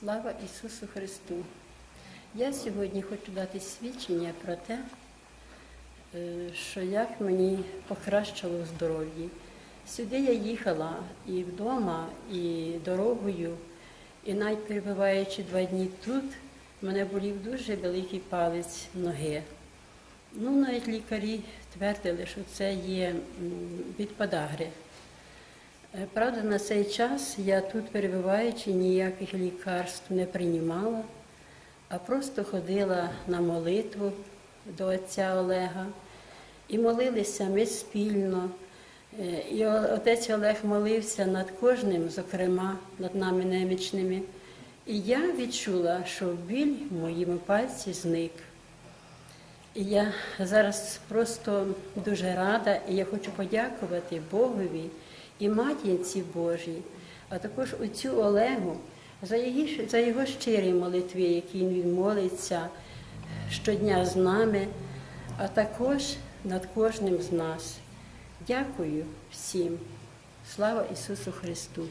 Слава Ісусу Христу! Я сьогодні хочу дати свідчення про те, е, що як мені покращило в здоров'ї. Сюди я їхала і вдома, і дорогою, і навіть перебуваючи два дні тут, мене болів дуже великий палець ноги. Ну, навіть лікарі твердили, що це є від подагри. Е, Правда, на цей час я тут перебуваючи, ніяких лікарств не приймала, а просто ходила на молитву до отця Олега і молилися ми спільно. Е, І отець Олег молився над кожним, зокрема над нами немічними. І я відчула, що біль в моєму пальці зник. І я зараз просто дуже рада, і я хочу подякувати Богові і матінці Божій, а також отцю Олегу за її, за його щирі молитви, які він молиться щодня з нами, а також над кожним з нас. Дякую всім. Слава Ісусу Христу!